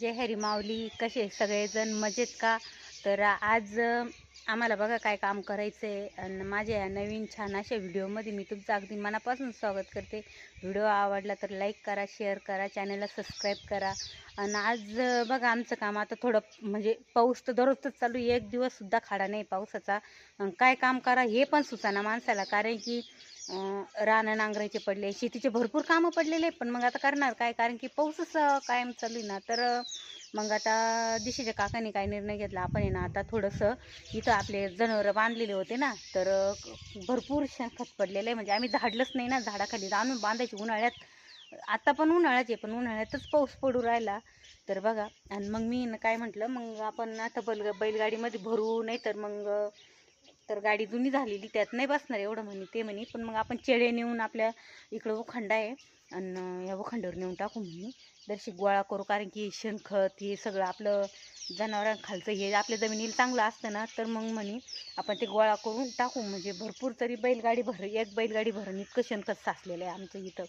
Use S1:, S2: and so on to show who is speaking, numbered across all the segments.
S1: जय हरी माऊली. कसे सगळेजण? मजेत का? तर आज आम्हाला बघा काय काम करायचं आहे आणि माझ्या या नवीन छान अशा व्हिडिओमध्ये मी तुमचं अगदी मनापासून स्वागत करते. व्हिडिओ आवडला तर लाईक करा शेअर करा चॅनलला सबस्क्राईब करा. आणि आज बघा आमचं काम आता थोडं म्हणजे पाऊस तर दररोजच चालू आहे. एक दिवससुद्धा खाडा नाही पावसाचा. काय काम करा हे पण सुचाना माणसाला. कारण की रानं नांगरायचे पडले शेतीचे भरपूर कामं पडलेले पण मग आता करणार काय? कारण की पाऊसच कायम चालू आहे ना तर मग आता दिशेच्या काकाने काय निर्णय घेतला? आपण आहे ना आता थोडंसं इथं आपले जनावरं बांधलेले होते ना तर भरपूर शेणखत पडलेलं आहे. म्हणजे आम्ही झाडलंच नाही ना झाडाखाली आणून बांधायची उन्हाळ्यात. आता पण उन्हाळ्याचे आहे पण उन्हाळ्यातच पाऊस पडू राहिला. तर बघा आणि मग मी काय म्हटलं मग आपण आता बैल बैलगाडीमध्ये भरू नाही तर मग तर गाडी जुनी झालेली त्यात नाही बसणार एवढं म्हणे ते म्हणे. पण मग आपण चेडे नेऊन आपल्या इकडं उखंडा आहे आणि या उखंडावर नेऊन टाकू म्हणे. दर्शिक गोळा करू कारण की शेणखत हे सगळं आपलं जनावरांखालचं हे आपल्या जमिनीला चांगलं असतं ना तर मग म्हणे आपण ते गोळा करून टाकू. म्हणजे भरपूर तरी बैलगाडी भर एक बैलगाडी भरून इतकं शेणखत साचलेलं आहे आमचं इथं.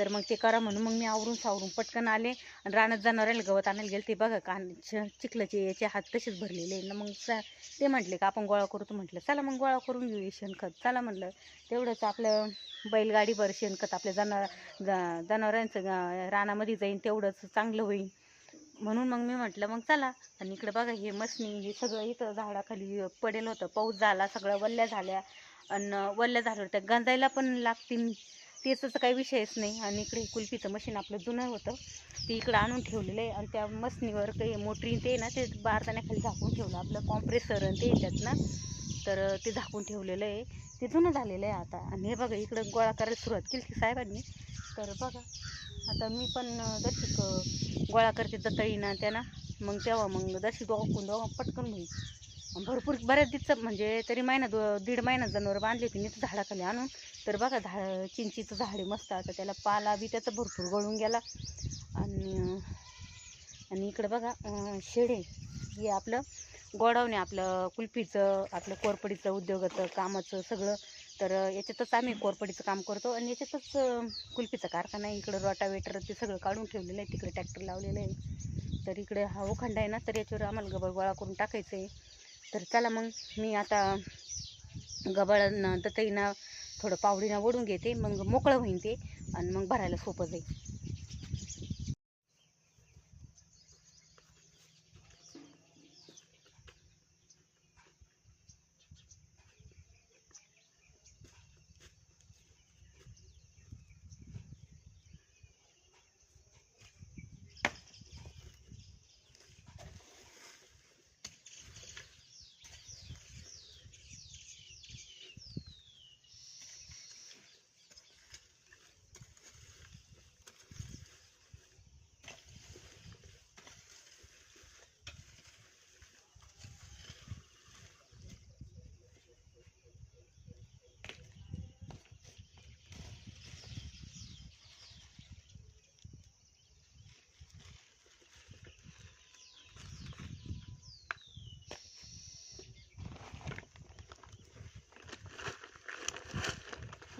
S1: तर मग ते करा म्हणून मग मी आवरून सावरून पटकन आले. आणि रानात जनावरांना गवत आणायला गेले ते बघा कान चिखलाचे याचे हात तसेच भरलेले ना. मग सा ते म्हटले का आपण गोळा करू? तर म्हटलं चला मग गोळा करून घेऊ शेणखत. चला म्हटलं तेवढंच आपलं बैलगाडीभर शेणखत आपल्या जनावर जनावरांचं रानामध्ये जाईन तेवढंच चांगलं होईल. म्हणून मग मी म्हटलं मग चला. आणि इकडं बघा हे मसनी हे सगळं इथं झाडाखाली पडेल होतं. पाऊस झाला सगळं वल्ल्या झाल्या. आणि वल्ल्या झाल्यावर त्या गंजायला पण लागतील. त्याचा काही विषयच नाही. आणि इकडे कुल्फीचं मशीन आपलं जुनं होतं. ते इकडं आणून ठेवलेलं आहे. आणि त्या मशनीवर काही मोटरी ते ना ते बारदाण्याखाली झाकून ठेवलं. आपलं कॉम्प्रेसर आणि ते येतात ना तर ते झाकून ठेवलेलं आहे. ते जुनं झालेलं आहे आता. आणि हे बघा इकडं गोळा करायला सुरुवात केली की साहेबांनी. तर बघा आता मी पण दर्शिक गोळा करते दतळीना त्यानं मग तेव्हा मग जशी दोघं दोघं पटकन होईल. भरपूर बऱ्याच दिवस म्हणजे तरी महिना दो दीड महिना जनावर बांधली होती तर झाडाखाली आणून. तर बघा झाड चिंचीचं झाड आहे मस्त आता त्याला पाला बी त्याचा भरपूर गळून गेला. आणि आणि इकडं बघा शेडे शेड आहे. हे आपलं गोडावणे आपलं कुल्फीचं आपलं कोरपडीचं उद्योगाचं कामाचं सगळं. तर याच्यातच आम्ही कोरपडीचं काम करतो. आणि याच्यातच कुल्फीचा कारखाना आहे. इकडं रोटावेटर ते सगळं काढून ठेवलेलं आहे. तिकडे ट्रॅक्टर लावलेलं आहे. तर इकडे हा ओखंड आहे ना तर याच्यावर आम्हाला गबर गोळा करून टाकायचं आहे. तर चला मग मी आता गबाळनं दतईना थोडं पावडीनं ओढून घेते मग मोकळं होईन ते आणि मग भरायला सोपं जाईल.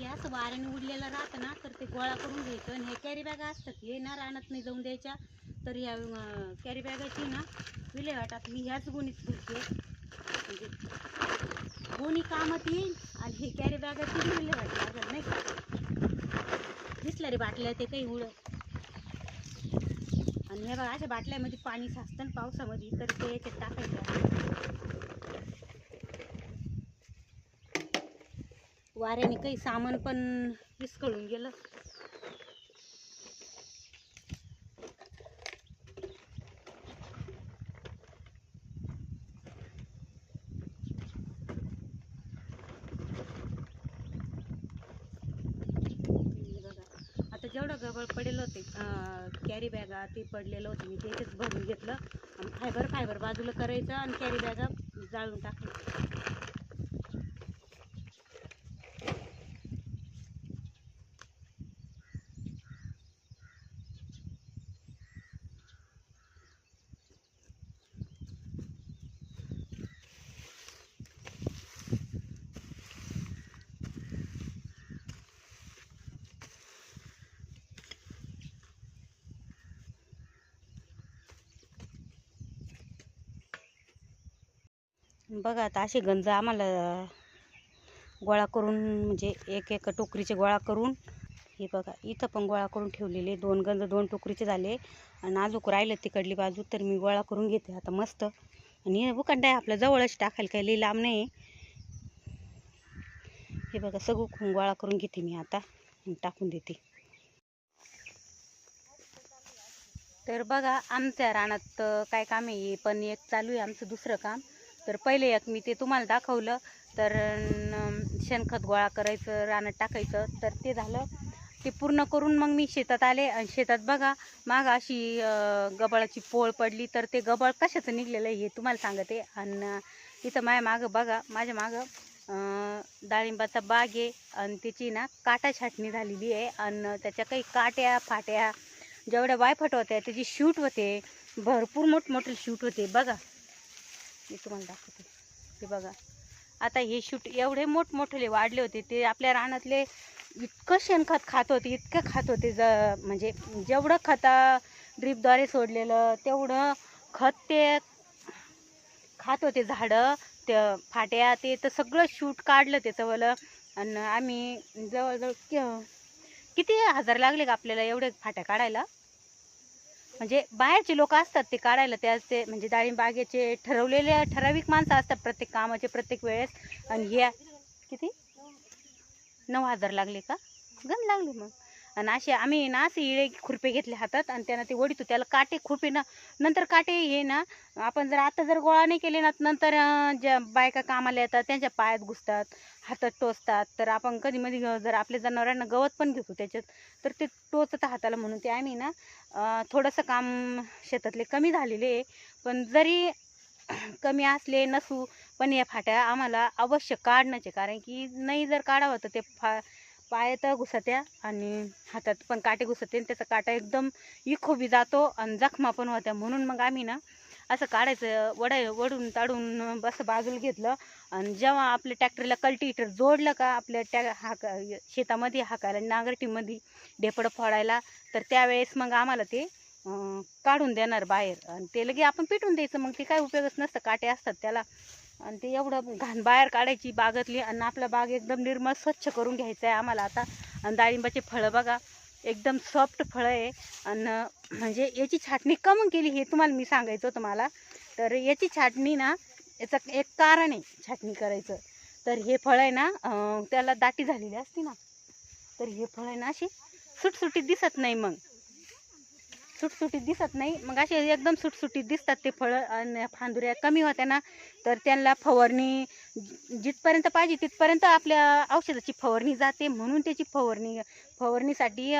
S1: हे असं वाऱ्याने उडलेलं राहतं ना तर ते गोळा करून घ्यायचं. आणि हे कॅरी बॅगा असतात हे ना रानात नाही जाऊन द्यायच्या. तर ह्या कॅरी बॅगाची ना विल्हेवाटात मी ह्याच गुणीत भरते म्हणजे गोणी कामात येईल आणि हे कॅरी बॅगाची विल्हेवाट लागेल नाही का? दिसल्या रे बाटल्या ते काही उडत. आणि हे बघा अशा बाटल्यामध्ये पाणी साचतं ना पावसामध्ये तर ते याच्यात टाकायचं. वाऱ्याने काही सामान पण विस्कळून गेलं. आता जेवढं गबळ पडेल होते कॅरी बॅगा ते पडलेलं होतं मी त्याच्यात भरून घेतलं. आणि फायबर फायबर बाजूला करायचं आणि कॅरी बॅगा जाळून टाकायचं. बघा आता असे गंज आम्हाला गोळा करून म्हणजे एक एक टोकरीचे गोळा करून हे बघा इथं पण गोळा करून ठेवलेले दोन गंज दोन टोकरीचे झाले. आणि आजूक राहिलं तिकडली बाजू तर मी गोळा करून घेते आता मस्त. आणि हे बुकांड आहे आपल्या जवळच टाकायला काही लई लांब नाही हे बघा सगळं गोळा करून घेते मी आता टाकून देते. तर बघा आमच्या रानात काय काम आहे पण एक चालू आहे आमचं दुसरं काम. तर पहिले एक मी ते तुम्हाला दाखवलं. तर शेणखत गोळा करायचं रानात टाकायचं. तर ते झालं. ते पूर्ण करून मग मी शेतात आले. आणि शेतात बघा माग अशी गबाळाची पोळ पडली. तर ते गबाळ कशाचं निघलेलं आहे हे तुम्हाला सांगते. आणि इथं माझ्या मागं बघा माझ्या मागं डाळिंबाचा बाग आहे. आणि त्याची ना काटा छाटणी झालेली आहे. आणि त्याच्या काही काट्या फाट्या जेवढ्या वायफट होत्या त्याची शूट होते. भरपूर मोठमोठे शूट होते. बघा. मी तुम्हाला दाखवते. ते बघा. आता हे शूट एवढे मोठमोठे वाढले होते ते आपल्या रानातले इतकं शेणखत खात होते इतकं खात होते ज म्हणजे जेवढं खता ड्रीपद्वारे सोडलेलं तेवढं खत ते खात होते झाडं ते फाट्या ते तर सगळं शूट काढलं त्याचंवालं आणि आम्ही जवळजवळ किती हजार लागले का आपल्याला एवढे फाट्या काढायला? म्हणजे बाहेरचे लोक असतात ते काढायला त्याचे म्हणजे डाळिंबागेचे ठरवलेले ठराविक माणसं असतात प्रत्येक कामाचे प्रत्येक वेळेस. आणि हे किती? नऊ हजार लागले का? गण लागले मग. आणि असे आम्ही ना असे इळे खुरपे घेतले हातात आणि त्यांना ते ओढितो त्याला काटे खुरपे ना नंतर काटे हे ना आपण जर आता जर गोळा नाही केले ना नंतर ज्या बायका कामाला येतात त्यांच्या पायात घुसतात हातात टोचतात तर आपण कधी मध्ये जर आपल्या जनावरांना गवत पण घेतो त्याच्यात तर ते टोचतं हाताला म्हणून. ते आम्ही ना थोडंसं काम शेतातले कमी झालेले आहे पण जरी कमी असले नसू पण या फाट्या आम्हाला अवश्य काढण्याचे कारण की नाही जर काढावं तर ते फा पायात घुसत्या आणि हातात पण काटे घुसते आणि त्याचा काटा एकदम इखोबी जातो आणि जखमा पण होत्या. म्हणून मग आम्ही ना असं काढायचं वडाय वडून ताडून बस बाजूला घेतलं आणि जेव्हा आपल्या ट्रॅक्टरला कल्टिवेटर जोडलं का आपल्या टॅ हाक शेतामध्ये हाकायला नांगरटीमध्ये ढेपडं फोडायला तर त्यावेळेस मग आम्हाला ते काढून देणार बाहेर. आणि ते लगे आपण पिटून द्यायचं मग ते काय उपयोगच नसतं. काटे असतात त्याला. आणि ते एवढं घाण बाहेर काढायची बागतली आणि आपला बाग एकदम निर्मळ स्वच्छ करून घ्यायचं आहे आम्हाला आता. आणि डाळिंबाचे फळं बघा एकदम सॉफ्ट फळं आहे. आणि म्हणजे याची छाटणी कमून केली हे तुम्हाला मी सांगायचं होतं मला. तर याची छाटणी ना याचं एक कारण आहे छाटणी करायचं. तर हे फळ आहे ना त्याला दाटी झालेली असते ना. तर हे फळ आहे ना अशी सुटसुटीत दिसत नाही मग. सुटसुटीत दिसत नाही. मग असे एकदम सुटसुटीत दिसतात ते फळं आणि फांदुऱ्या कमी होत्या ना तर त्यांना फवारणी जिथपर्यंत पाहिजे तिथपर्यंत आपल्या औषधाची फवारणी जाते म्हणून त्याची फवारणी फवारणीसाठी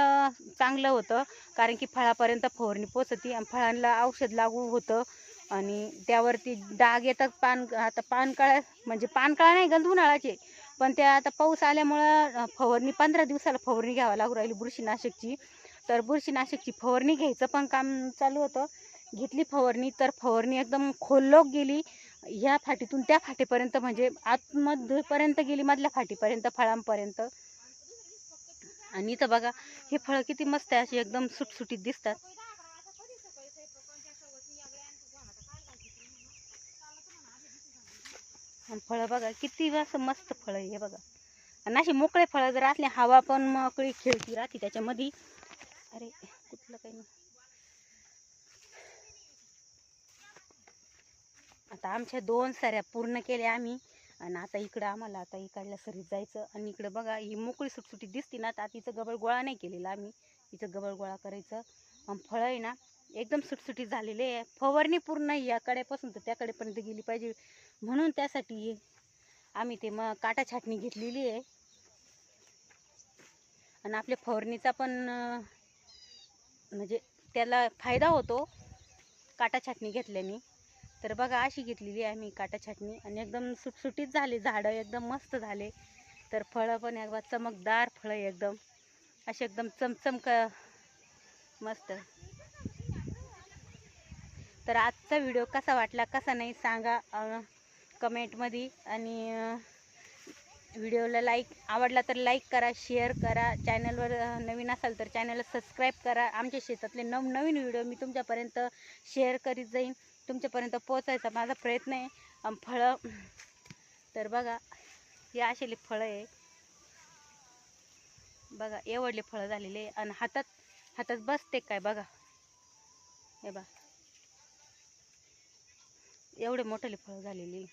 S1: चांगलं होतं. कारण की फळापर्यंत फवारणी पोचते आणि फळांना औषध लागू होतं. आणि त्यावरती डाग येतात पान आता पानकाळ्या म्हणजे पानकाळा नाही गंध उन्हाळाचे पण त्या आता पाऊस आल्यामुळं फवारणी पंधरा दिवसाला फवारणी घ्यावं लागू राहिली बुरशीनाशकची. तर बुरशीनाशकची फवारणी घ्यायचं पण काम चालू होतं. घेतली फवारणी तर फवारणी एकदम खोललोक गेली. ह्या फाटीतून त्या फाटीपर्यंत म्हणजे आतमध्येपर्यंत गेली मधल्या फाटीपर्यंत फळांपर्यंत. आणि इथं बघा हे फळं किती मस्त आहे अशी एकदम सुटसुटीत दिसतात. आणि फळं बघा किती असं मस्त फळं आहे हे बघा. आणि अशी मोकळे फळं जर असले हवा पण मोकळी खेळती राहते त्याच्यामध्ये. अरे कुठलं काही नाही. आता आमच्या दोन सऱ्या पूर्ण केल्या आम्ही. आणि आता इकडं आम्हाला आता इकडल्या सरीत जायचं. आणि इकडं बघा ही मोकळी सुटसुटीत दिसते ना आता तिचं गबळ गोळा नाही केलेला आम्ही. तिचं गबळ गोळा करायचं. आणि फळं आहे ना एकदम सुटसुटीत झालेले आहे. फवारणी पूर्ण याकडेपासून तर त्याकडेपर्यंत गेली पाहिजे. म्हणून त्यासाठी आम्ही ते मग काटा छाटणी घेतलेली आहे. आणि आपल्या फवारणीचा पण म्हणजे त्याला फायदा होतो. काटा छाटणी घेतल्याने. तर बघा अशी घेतलेली आहे मी काटा छाटणी. आणि एकदम सुटसुटीत झाले झाडं एकदम मस्त झाले. तर फळं पण एकदम चमकदार फळं एकदम. असे एकदम चमचमक मस्त. तर आजचा व्हिडिओ कसा वाटला कसा नाही सांगा कमेंटमध्ये आणि व्हिडिओला लाईक आवडला तर लाईक करा शेअर करा. चॅनलवर नवीन असाल तर चॅनलला सबस्क्राईब करा. आमच्या शेतातले नवनवीन व्हिडिओ मी तुमच्यापर्यंत शेअर करीत जाईन. तुमच्यापर्यंत पोचायचा माझा प्रयत्न आहे. आणि फळं तर बघा हे असेले फळं आहे. बघा एवढले फळं झालेले आहे. आणि हातात हातात बसते काय बघा. हे बघा. एवढे मोठेले फळं झालेली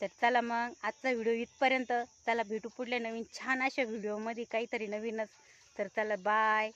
S1: तर चला मग आजचा व्हिडिओ इथपर्यंत. चला भेटू पुढल्या नवीन छान अशा व्हिडिओमध्ये काहीतरी नवीनच. तर चला बाय.